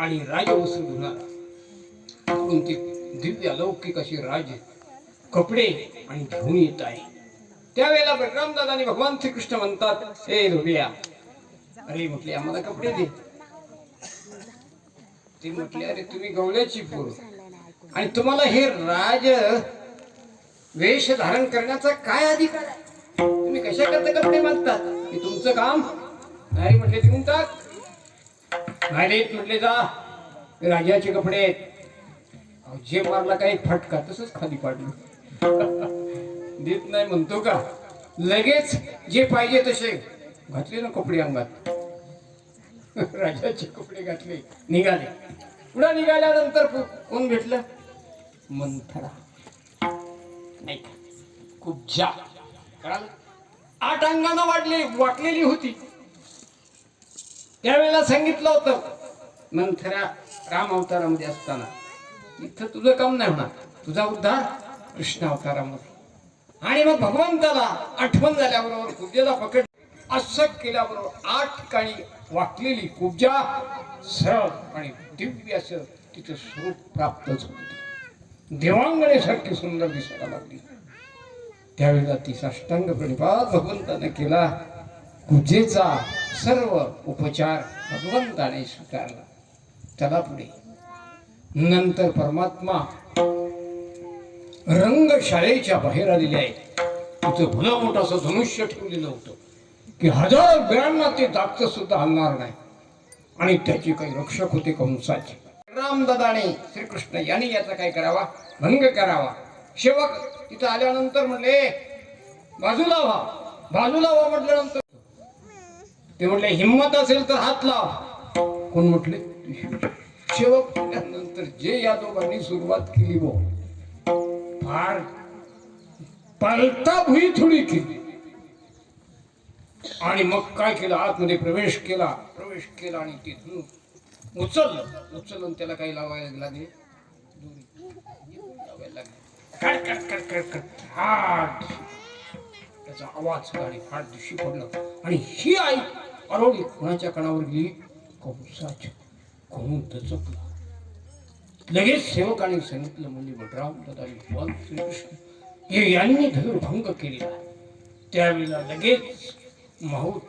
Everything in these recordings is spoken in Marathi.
आणि राज घेऊन कोणती तिकडून दिव्य अलौकिक अशी राज कपडे आणि घेऊन येत आहे. त्यावेळेला बलराम आणि भगवान श्रीकृष्ण म्हणतात हे धोबिया अरे म्हटले आम्हाला कपडे दे. ते म्हटले अरे तुम्ही गवल्याची पोर. आणि तुम्हाला हे राज वेश धारण करण्याचा काय अधिकार आहे? तुम्ही कशा करता कपडे मागतात हे तुमचं काम? नाही म्हटले देऊन टाक. नाही म्हटले जा. राजाचे कपडे आहेत. जे मारला काही फटका तसंच खाली पाडलं. देत नाही म्हणतो का? लगेच जे पाहिजे तसे. घातले ना कपडे अंगात. राजाचे कपडे घातले. निघाले. पुढे निघाल्यानंतर कोण भेटलं? मंथरा. नाही खूप जा. आठ अंगानं वाटले वाटलेली होती. त्यावेळेला सांगितलं होतं मंथरा राम अवतारामध्ये असताना इथं तुझं काम नाही होणार तुझा उद्धार कृष्ण अवतारामध्ये. आणि मग भगवंताला आठवण झाल्याबरोबर कुब्जेला पकड असं केल्याबरोबर आठ ठिकाणी वाकलेली कुब्जा सरळ आणि दिव्य असं तिचं स्वरूप प्राप्तच होते देवांगणेसारखी सुंदर दिसायला लागली. त्यावेळेला ती साष्टांग प्रणिपात भगवंताने केला पूजेचा सर्व उपचार भगवंताने स्वीकारला. चला पुढे. नंतर परमात्मा रंगशाळेच्या बाहेर आलेले आहे तिथं भलं मोठं असं धनुष्य ठेवलेलं होतं. की हजार वेळांना ते दागचं सुद्धा हलणार नाही. आणि त्याचे काही रक्षक होते कंसाचे रामदादाने श्रीकृष्ण यांनी याचा काय करावा? भंग करावा. शेवक तिथं आल्यानंतर म्हणले बाजूला व्हा. बाजूला व्हा म्हटल्यानंतर ते म्हटले हिंमत असेल तर हात लाव. कोण म्हटले? शेवक म्हटल्यानंतर जे या दोघांनी सुरुवात केली बो फार पलता भुई थोडी केली. आणि मग काय केलं? आतमध्ये प्रवेश केला. प्रवेश केला आणि ते उचललं. उचलून त्याला काही लावायला लागले. लावायला लागले. त्याचा आवाज आणि फाट दिवशी पडलं. आणि ही आई अरवली कोणाच्या कणावर गेली कंसाच्या कोण दचकला. लगेच सेवकाने सांगितलं म्हणजे बलराम दादा भगवान श्रीकृष्ण हे यांनी धनुर्भंग केलेला त्यावेळेला लगेच माहूत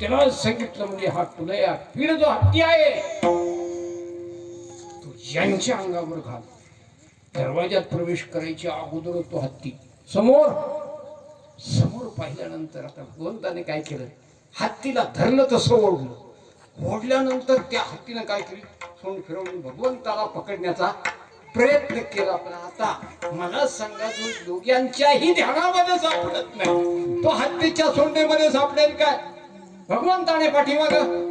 त्याला सांगितलं म्हणजे हा तुलया पीड जो हत्ती आहे. तो यांच्या अंगावर घाल दरवाज्यात प्रवेश करायच्या अगोदर तो हत्ती समोर समोर पाहिल्यानंतर आता भगवंताने काय केलं? हत्तीला धरलं तसं ओढलं. ओढल्यानंतर त्या हत्तीनं काय केलं? सोंड फिरवून भगवंताला पकडण्याचा प्रयत्न केला. पण आता मला सांगा जो दोघांच्याही ध्यानामध्ये सापडत नाही तो हत्तीच्या सोंडेमध्ये सापडेल काय? भगवंताने पाठीमागं